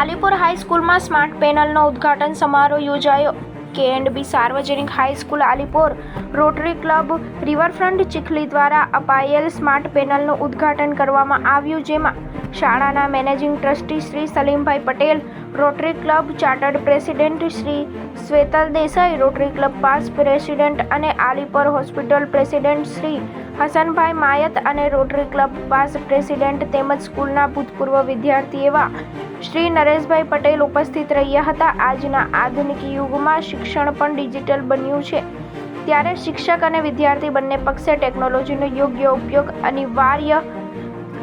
આલીપુર હાઈસ્કૂલમાં smart પેનલનો ઉદ્ઘાટન સમારોહ યોજાયો. કે એન્ડ બી સાર્વજનિક high school Alipur Rotary Club Riverfront Chikhli દ્વારા અપાયેલ સ્માર્ટ પેનલનું ઉદ્ઘાટન કરવામાં આવ્યું, જેમાં શાળાના managing trustee Shri Salimbhai Patel, Rotary Club chartered president Shri Shvetal Desai, Rotary Club past president અને આલીપર હોસ્પિટલ પ્રેસિડેન્ટ શ્રી હસનભાઈ માયત અને રોટરી ક્લબ પાસ પ્રેસિડેન્ટ તેમજ સ્કૂલના ભૂતપૂર્વ વિદ્યાર્થી એવા શ્રી નરેશભાઈ પટેલ ઉપસ્થિત રહ્યા હતા. આજના આધુનિક યુગમાં શિક્ષણ પણ ડિજિટલ બન્યું છે. ત્યારે શિક્ષક અને વિદ્યાર્થી બંને પક્ષે ટેકનોલોજીનો યોગ્ય ઉપયોગ અનિવાર્ય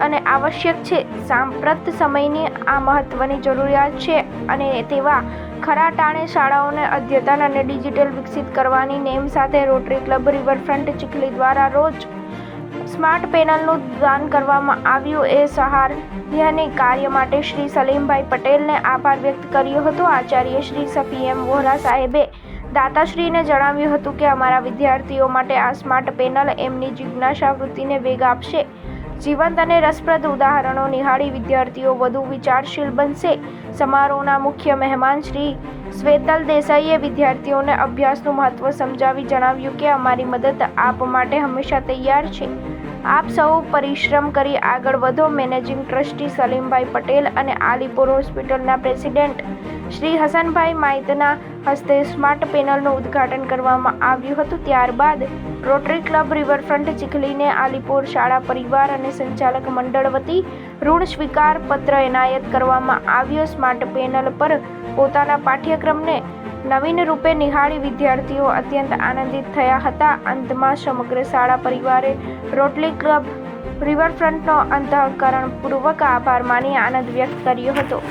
અને આવશ્યક છે, સાંપ્રત સમયની આ મહત્વની જરૂરિયાત છે અને તેવા ખરા ટાણે શાળાઓને અદ્યતન અને ડિજિટલ વિકસિત કરવાની નેમ સાથે રોટરી ક્લબ રિવરફ્રન્ટ ચીખલી દ્વારા રોજ સ્માર્ટ પેનલનું દાન કરવામાં આવ્યું એ સહાર્યની કાર્ય માટે શ્રી સલીમભાઈ પટેલને આભાર વ્યક્ત કર્યો હતો. આચાર્ય શ્રી સફી એમ. વોહરા સાહેબે દાતાશ્રીને જણાવ્યું હતું કે અમારા વિદ્યાર્થીઓ માટે આ સ્માર્ટ પેનલ એમની જિજ્ઞાસા વૃત્તિને વેગ આપશે. જીવંત અને રસપ્રદ ઉદાહરણો નિહાળી વિદ્યાર્થીઓ વધુ વિચારશીલ બનશે. સમારોહના મુખ્ય મહેમાન શ્રી શ્વેતલ દેસાઈએ વિદ્યાર્થીઓને અભ્યાસનું મહત્વ સમજાવી જણાવ્યું કે અમારી મદદ આપ માટે હંમેશા તૈયાર છે. આપ સૌ પરિશ્રમ કરી આગળ વધો. મેનેજિંગ ટ્રસ્ટી સલીમભાઈ પટેલ અને આલીપુર હોસ્પિટલના પ્રેસિડેન્ટ શ્રી હસનભાઈ માઇતના હસ્તે સ્માર્ટ પેનલનું ઉદ્ઘાટન કરવામાં આવ્યું હતું. ત્યારબાદ રોટરી ક્લબ રિવરફ્રન્ટ ચીખલીને આલીપુર શાળા પરિવાર અને સંચાલક મંડળ વતી ઋણ સ્વીકાર પત્ર એનાયત કરવામાં આવ્યો. સ્માર્ટ પેનલ પર પોતાના પાઠ્યક્રમને નવીન રૂપે નિહાળી વિદ્યાર્થીઓ અત્યંત આનંદિત થયા હતા. અંતમાં સમગ્ર શાળા પરિવારે રોટલી ક્લબ, રિવરફ્રન્ટનો અંતઃકરણપૂર્વક આભાર માની આનંદ વ્યક્ત કર્યો હતો.